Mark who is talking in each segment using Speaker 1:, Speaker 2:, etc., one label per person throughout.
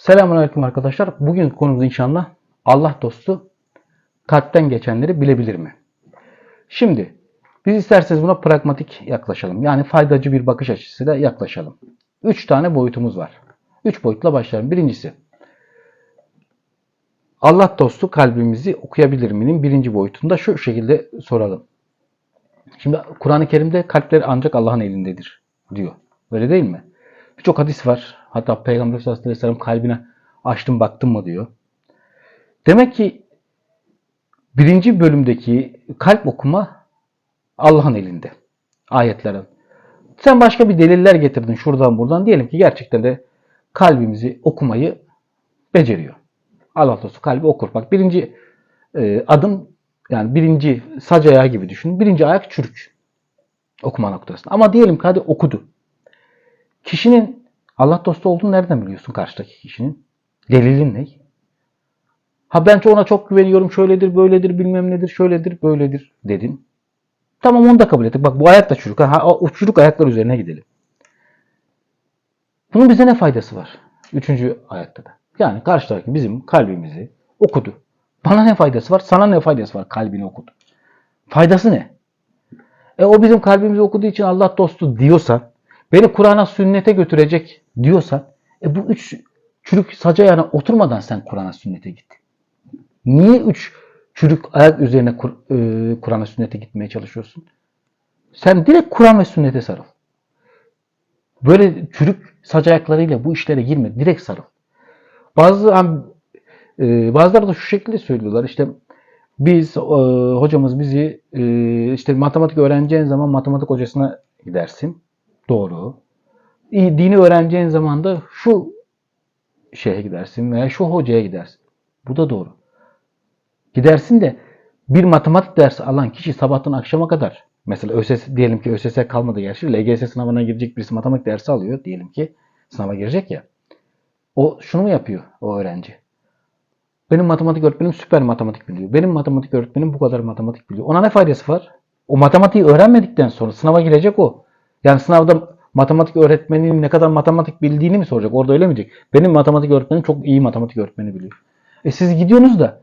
Speaker 1: Selamünaleyküm arkadaşlar. Bugün konumuz inşallah Allah dostu kalpten geçenleri bilebilir mi? Şimdi biz isterseniz buna pragmatik yaklaşalım. Yani faydacı bir bakış açısıyla yaklaşalım. Üç tane boyutumuz var. Üç boyutla başlayalım. Birincisi Allah dostu kalbimizi okuyabilir mi'nin birinci boyutunda şu şekilde soralım. Şimdi Kur'an-ı Kerim'de kalpler ancak Allah'ın elindedir diyor. Öyle değil mi? Birçok hadis var. Hatta Peygamber sallallahu aleyhi ve sellem kalbine açtım baktım mı diyor. Demek ki birinci bölümdeki kalp okuma Allah'ın elinde. Ayetlerin. Sen başka bir deliller getirdin şuradan buradan. Diyelim ki gerçekten de kalbimizi okumayı beceriyor. Allah dostu kalbi okur. Bak birinci e, adım yani birinci sac ayağı gibi düşün. Birinci ayak çürük. Okuma noktasında. Ama diyelim ki hadi okudu. Kişinin Allah dostu olduğunu nereden biliyorsun karşıdaki kişinin? Delilin ne? Ha ben ona çok güveniyorum şöyledir böyledir bilmem nedir şöyledir böyledir dedin. Tamam onu da kabul ettik. Bak bu ayak da çürük. Ha, o çürük ayaklar üzerine gidelim. Bunun bize ne faydası var? Üçüncü ayakta da. Yani karşıdaki bizim kalbimizi okudu. Bana ne faydası var? Sana ne faydası var? Kalbini okudu. Faydası ne? E o bizim kalbimizi okuduğu için Allah dostu diyorsa, beni Kur'an'a sünnete götürecek diyorsa, e bu üç çürük sac ayağına oturmadan sen Kur'an'a sünnete git. Niye üç çürük ayak üzerine e, Kur'an'a sünnete gitmeye çalışıyorsun? Sen direkt Kur'an ve sünnete sarıl. Böyle çürük sac ayaklarıyla bu işlere girme. Direkt sarıl. Bazı e, bazıları da şu şekilde söylüyorlar. İşte biz e, hocamız bizi işte matematik öğreneceğin zaman matematik hocasına gidersin. Doğru. Dini öğreneceğin zaman da şu şeye gidersin veya şu hocaya gidersin. Bu da doğru. Gidersin de bir matematik dersi alan kişi sabahtan akşama kadar mesela ÖSS diyelim ki ÖSS kalmadı gerçi LGS sınavına girecek birisi matematik dersi alıyor diyelim ki sınava girecek ya. O şunu mu yapıyor o öğrenci? Benim matematik öğretmenim süper matematik biliyor. Benim matematik öğretmenim bu kadar matematik biliyor. Ona ne faydası var? O matematiği öğrenmedikten sonra sınava girecek o. Yani sınavda matematik öğretmeninin ne kadar matematik bildiğini mi soracak? Orada öyle mi diyecek? Benim matematik öğretmenim çok iyi matematik öğretmeni biliyor. E siz gidiyorsunuz da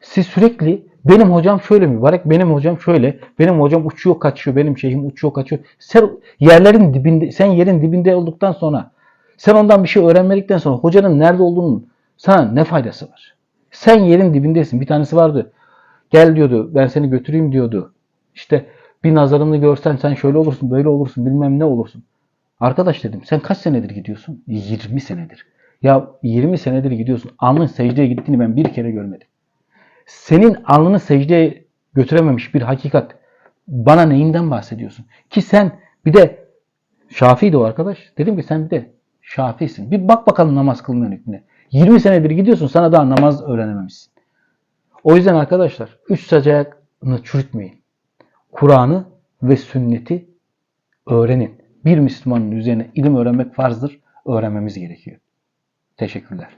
Speaker 1: siz sürekli benim hocam şöyle mübarek, benim hocam şöyle, benim hocam uçuyor kaçıyor, benim şeyhim uçuyor kaçıyor. Sen yerlerin dibinde, sen yerin dibinde olduktan sonra, sen ondan bir şey öğrenmedikten sonra hocanın nerede olduğunun sana ne faydası var? Sen yerin dibindesin. Bir tanesi vardı. Gel diyordu, ben seni götüreyim diyordu. İşte bir nazarını görsen sen şöyle olursun, böyle olursun, bilmem ne olursun. Arkadaş dedim, sen kaç senedir gidiyorsun? 20 senedir. Ya 20 senedir gidiyorsun. Alnın secdeye gittiğini ben bir kere görmedim senin alnını secdeye götürememiş bir hakikat bana neyinden bahsediyorsun? Ki sen bir de Şafi'ydi o arkadaş. Dedim ki sen bir de Şafi'sin. Bir bak bakalım namaz kılma hükmüne. 20 senedir gidiyorsun sana daha namaz öğrenememişsin. O yüzden arkadaşlar üç sacayakını çürütmeyin. Kur'an'ı ve sünneti öğrenin. Bir Müslümanın üzerine ilim öğrenmek farzdır. Öğrenmemiz gerekiyor. Teşekkürler.